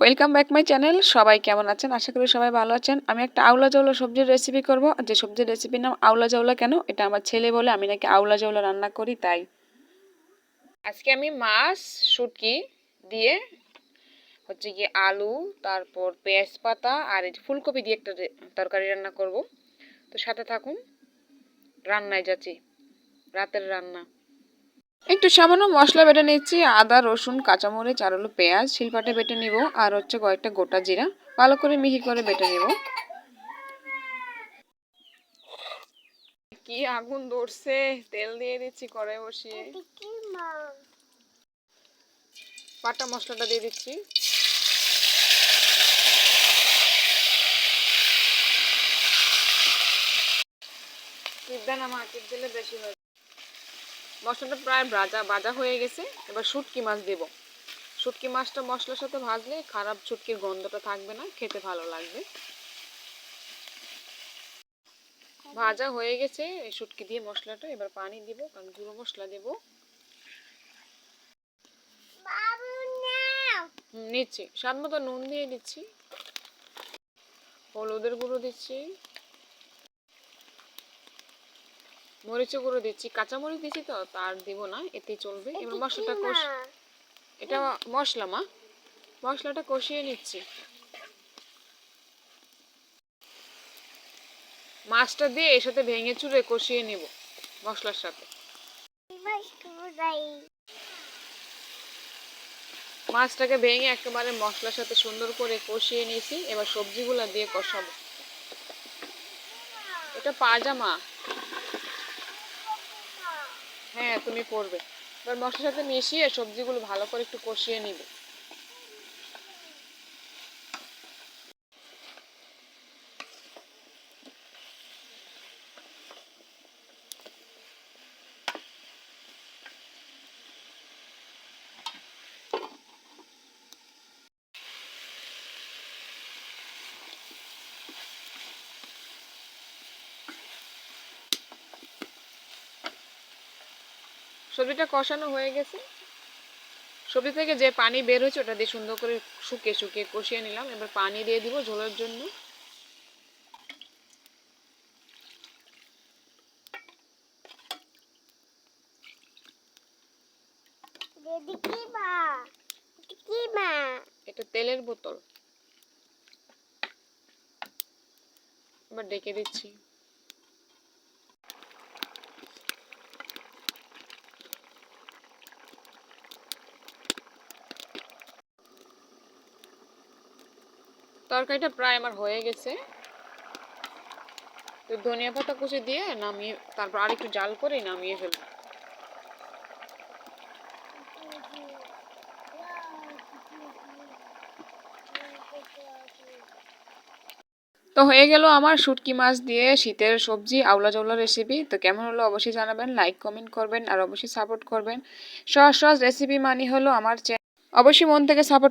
Welcome back my channel সবাই কেমন আছেন? আশা করি সবাই ভালো আছেন। আমি একটা আউলা জাউলা সবজির রেসিপি করব। যে সবজির রেসিপির নাম আউলা জাউলা কেন? এটা আমার ছেলে বলে আমি নাকি আউলা জাউলা রান্না করি, তাই। আজকে আমি মাছ, শুটকি দিয়ে হচ্ছে গিয়ে আলু, তারপর পেঁয়াজ পাতা আর এই ফুলকপি দিয়ে একটা তরকারি রান্না করব। তো সাথে থাকুন, রান্নায় যাচ্ছি। রাতের রান্না। একটু সামান্য মশলা বেটে নিচ্ছি আদা রসুন কাঁচামরিচ আর হলো পেঁয়াজ। শিলপাটে বেটে নিব আর হচ্ছে কয়েকটা গোটা জিরা। ভালো করে মিহি করে বেটে নিব। কি আগুন ধরছে! তেল দিয়ে দিচ্ছি কড়াই বসিয়ে। পাটা মশলাটা দিয়ে দিচ্ছি। টিপ দেন আমার দিলে বেশি হয় মশলাটা প্রায় ভাজা ভাজা হয়ে গেছে। এবার শুটকি মাছ দেব। শুটকি মাছটা মশলার সাথে ভাজলে খারাপ শুটকির গন্ধটা থাকবে না খেতে ভালো লাগবে। ভাজা হয়ে গেছে এই শুটকি দিয়ে মশলাটা। এবার পানি দিব কারণ গুঁড়ো মশলা দেব। নিচ্ছি। স্বাদ মতো নুন দিয়ে দিচ্ছি। হলুদের গুঁড়ো দিচ্ছি। মরিচের গুঁড়ো দিচ্ছি কাঁচা মরিচ দিচ্ছি তো তার দিব না এতেই চলবে। এবার মশলাটা কষ এটা মশলা মা। মশলাটা কষিয়ে নিচ্ছি। মাছটা দিয়ে এর সাথে ভেঙে চুড়ে কষিয়ে নেব মশলার সাথে। মাছটাকে ভেঙে একেবারে মশলার সাথে সুন্দর করে কষিয়ে নিয়েছি এবার সবজিগুলো দিয়ে কষাবো। এটা পাজামা হ্যাঁ তুমি করবে। এবার মশলার সাথে মিশিয়ে সবজিগুলো ভালো করে একটু কষিয়ে নিবে। সবজিটা কষানো হয়ে গেছে। সবজি থেকে যে পানি বের হয়েছে ওটা দিয়ে সুন্দর করে শুকিয়ে শুকিয়ে কষিয়ে নিলাম। এবার পানি দিয়ে দিব ঝোলের জন্য। এটা তেলের বোতল। এবার ডেকে দিচ্ছি। তরকারিটা প্রায় আমার হয়ে গেছে। তো ধনিয়া পাতা কুচি দিয়ে নামিয়ে, তারপর আর একটু জাল করে নামিয়ে ফেলব। তো হয়ে গেল আমার শুটকি মাছ দিয়ে শীতের সবজি আউলা জৌলা রেসিপি তো কেমন হলো অবশ্যই জানাবেন লাইক কমেন্ট করবেন, আর অবশ্যই সাপোর্ট করবেন। সহজ সহজ রেসিপি মানে হলো আমার চ্যানেল। অবশ্যই মন থেকে সাপোর্ট